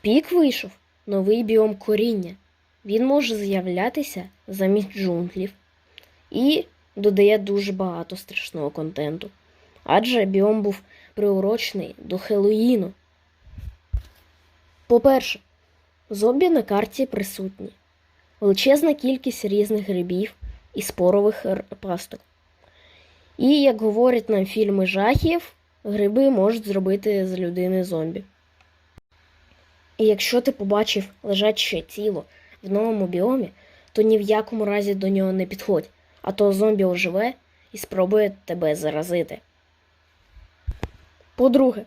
пік вийшов новий біом коріння. Він може з'являтися замість джунглів і додає дуже багато страшного контенту. Адже біом був приурочений до Хеллоїну. По-перше, зомбі на карті присутні. Величезна кількість різних грибів і спорових пасток. І, як говорять нам фільми жахів, гриби можуть зробити з людини зомбі. І якщо ти побачив лежаче тіло в новому біомі, то ні в якому разі до нього не підходь, а то зомбі оживе і спробує тебе заразити. По-друге,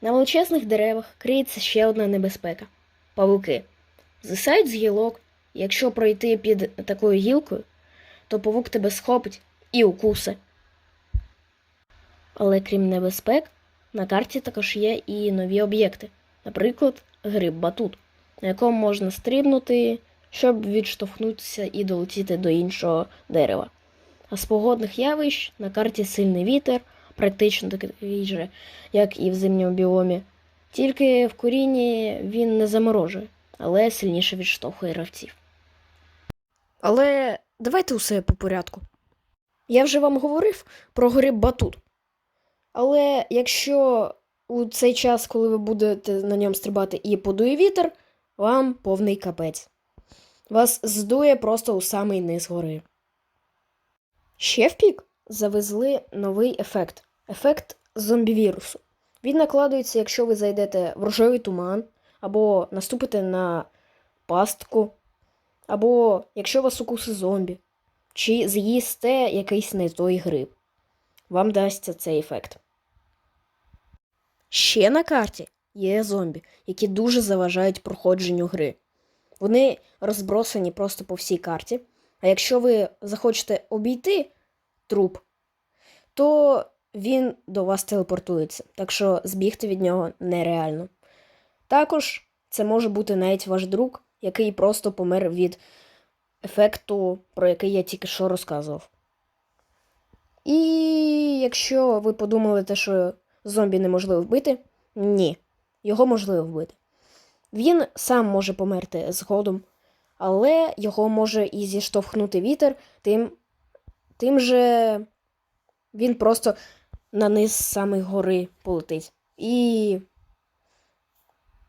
на величезних деревах криється ще одна небезпека павуки. Зисають з гілок, і якщо пройти під такою гілкою, то павук тебе схопить і укусе. Але крім небезпек, на карті також є і нові об'єкти, наприклад, гриб батут, на якому можна стрибнути, щоб відштовхнутися і долетіти до іншого дерева. А з погодних явищ на карті сильний вітер, практично такий же, як і в зимньому біомі. Тільки в корінні він не заморожує, але сильніше відштовхує гравців. Але давайте усе по порядку. Я вже вам говорив про гриб батут. Але якщо у цей час, коли ви будете на ньому стрибати і подує вітер, вам повний капець. Вас здує просто у самий низ гори. Ще в пік завезли новий ефект ефект зомбівірусу. Він накладується, якщо ви зайдете в рожевий туман, або наступите на пастку, або якщо вас укуси зомбі, чи з'їсте якийсь не той гриб. Вам дасться цей ефект. Ще на карті є зомбі, які дуже заважають проходженню гри. Вони розбросані просто по всій карті. А якщо ви захочете обійти труп, то він до вас телепортується, так що збігти від нього нереально. Також це може бути навіть ваш друг, який просто помер від ефекту, про який я тільки що розказував. І якщо ви подумали, те, що зомбі неможливо вбити, ні, його можливо вбити. Він сам може померти згодом, але його може і зіштовхнути вітер, тим, тим же він просто на низ самої гори полетить. І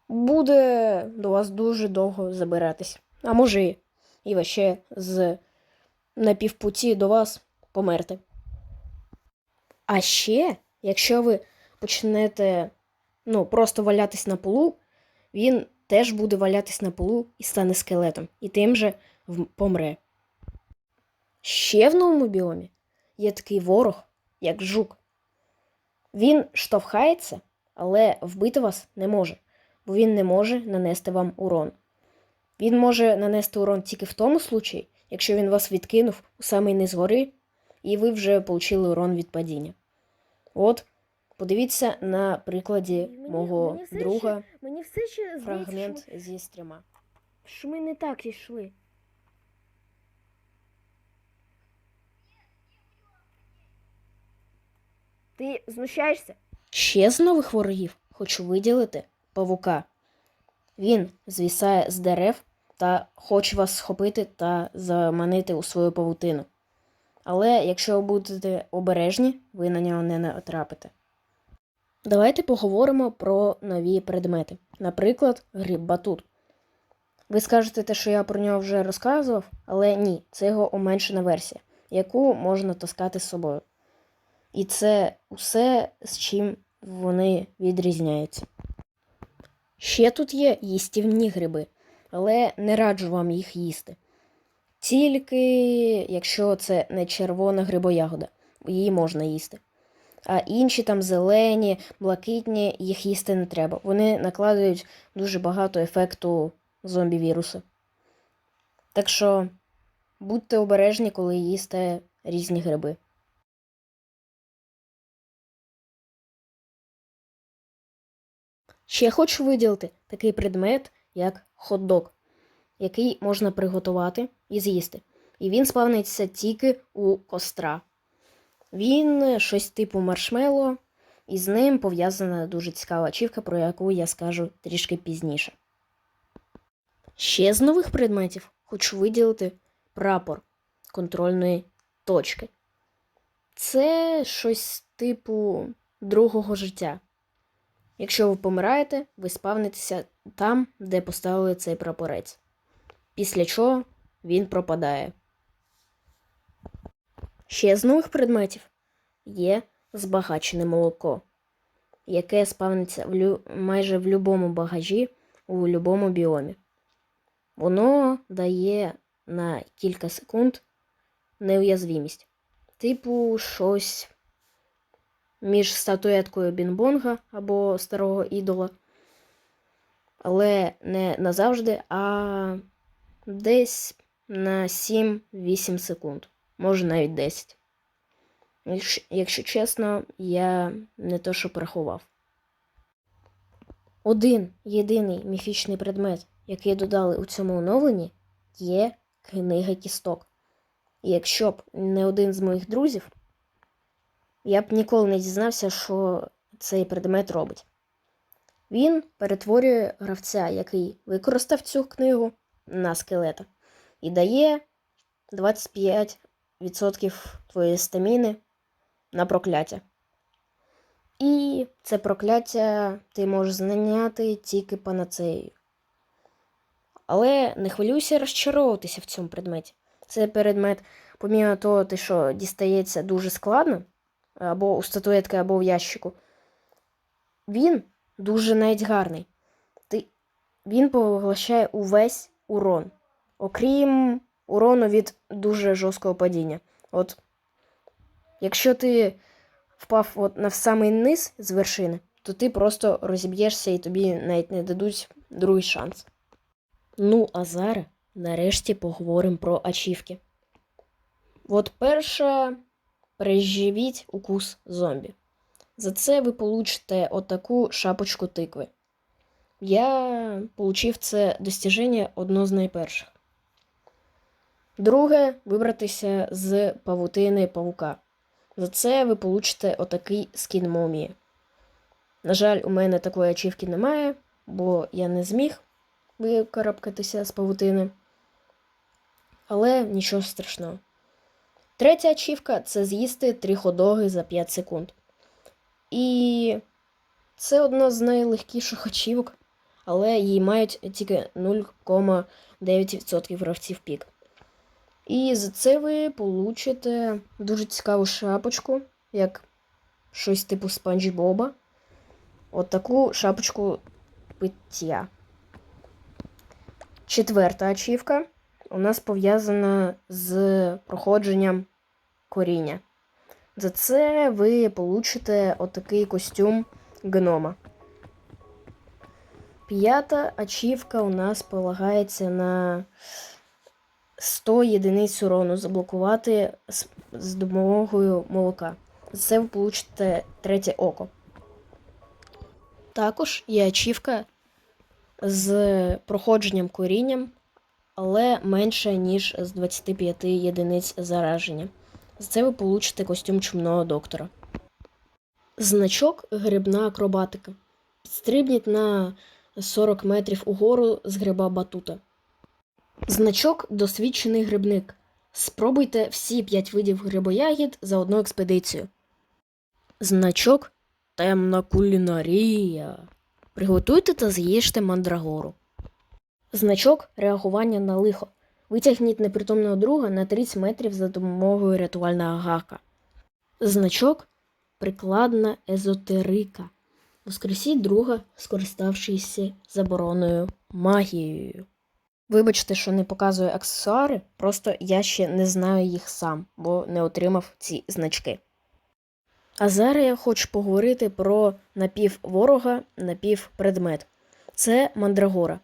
буде до вас дуже довго забиратись. А може і ваще з на півпуті до вас померти. А ще, якщо ви почнете ну, просто валятись на полу, він теж буде валятись на полу і стане скелетом, і тим же помре. Ще в новому біомі є такий ворог, як жук. Він штовхається, але вбити вас не може, бо він не може нанести вам урон. Він може нанести урон тільки в тому случаї, якщо він вас відкинув у самий низ гори, і ви вже отримали урон від падіння. От, подивіться на прикладі мого друга мені все ще фрагмент зі стріма. що ми не так йшли. Ти знущаєшся? Ще з нових ворогів хочу виділити павука. Він звісає з дерев та хоче вас схопити та заманити у свою павутину. Але якщо ви будете обережні, ви на нього не натрапите. Давайте поговоримо про нові предмети. Наприклад, гриб батут. Ви скажете те, що я про нього вже розказував, але ні, це його уменшена версія, яку можна таскати з собою. І це усе, з чим вони відрізняються. Ще тут є їстівні гриби, але не раджу вам їх їсти. Тільки якщо це не червона грибоягода, її можна їсти. А інші там зелені, блакитні, їх їсти не треба. Вони накладають дуже багато ефекту зомбі-вірусу. Так що будьте обережні, коли їсте різні гриби. Ще хочу виділити такий предмет, як хот-дог, який можна приготувати і з'їсти. І він спавниться тільки у костра. Він щось типу маршмелло, і з ним пов'язана дуже цікава ачівка, про яку я скажу трішки пізніше. Ще з нових предметів хочу виділити прапор контрольної точки. Це щось типу другого життя. Якщо ви помираєте, ви спавнитеся там, де поставили цей прапорець. Після чого він пропадає. Ще з нових предметів є збагачене молоко, яке спавниться в лю... майже в будь-якому багажі у будь-якому біомі. Воно дає на кілька секунд неуязвімість. Типу, щось між статуеткою Бінбонга або старого ідола. Але не назавжди, а десь на 7-8 секунд, може навіть 10. Якщо, чесно, я не то що порахував. Один єдиний міфічний предмет, який додали у цьому оновленні, є книга кісток. І якщо б не один з моїх друзів, я б ніколи не дізнався, що цей предмет робить. Він перетворює гравця, який використав цю книгу, на скелета і дає 25% твоєї стаміни на прокляття. І це прокляття ти можеш зайняти тільки панацеєю. Але не хвилюйся розчаровуватися в цьому предметі. Це предмет, помімо того, що дістається дуже складно, або у статуетки, або в ящику. Він дуже навіть гарний. Ти... Він поглощає увесь урон, окрім урону від дуже жорсткого падіння. От, якщо ти впав от на самий низ з вершини, то ти просто розіб'єшся і тобі навіть не дадуть другий шанс. Ну, а зараз нарешті поговоримо про ачівки. От перша переживіть укус зомбі. За це ви получите отаку шапочку тикви. Я получив це достіження одно з найперших. Друге вибратися з павутини павука. За це ви получите отакий скін момії. На жаль, у мене такої ачівки немає, бо я не зміг викарабкатися з павутини. Але нічого страшного. Третя ачівка це з'їсти три ходоги за 5 секунд. І це одна з найлегкіших ачівок, але її мають тільки 0,9% гравців пік. І за це ви получите дуже цікаву шапочку, як щось типу Спанч Боба. От таку шапочку пиття. Четверта ачівка у нас пов'язана з проходженням коріння. За це ви получите отакий костюм гнома. П'ята ачівка у нас полагається на 100 єдиниць урону заблокувати з, з допомогою молока. За це ви получите третє око. Також є ачівка з проходженням корінням, але менше, ніж з 25 єдиниць зараження. За це ви получите костюм чумного доктора. Значок грибна акробатика. Підстрибніть на 40 метрів угору з гриба батута. Значок досвідчений грибник. Спробуйте всі 5 видів грибоягід за одну експедицію. Значок темна кулінарія. Приготуйте та з'їжте мандрагору. Значок реагування на лихо. Витягніть непритомного друга на 30 метрів за допомогою рятувального гака. Значок прикладна езотерика. Воскресіть друга, скориставшись забороною магією. Вибачте, що не показую аксесуари, просто я ще не знаю їх сам, бо не отримав ці значки. А зараз я хочу поговорити про напівворога, напівпредмет. Це мандрагора.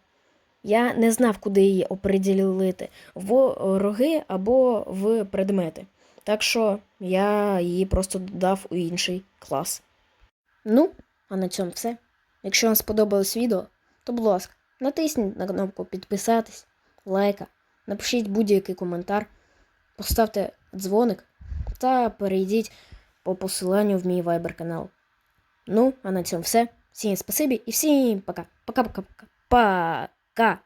Я не знав, куди її оприділити в вороги або в предмети. Так що я її просто додав у інший клас. Ну, а на цьому все. Якщо вам сподобалось відео, то будь ласка, натисніть на кнопку підписатись, лайка, напишіть будь-який коментар, поставте дзвоник та перейдіть по посиланню в мій вайбер канал. Ну, а на цьому все. Всім спасибі і всім пока. Пока-пока-пока. Пока.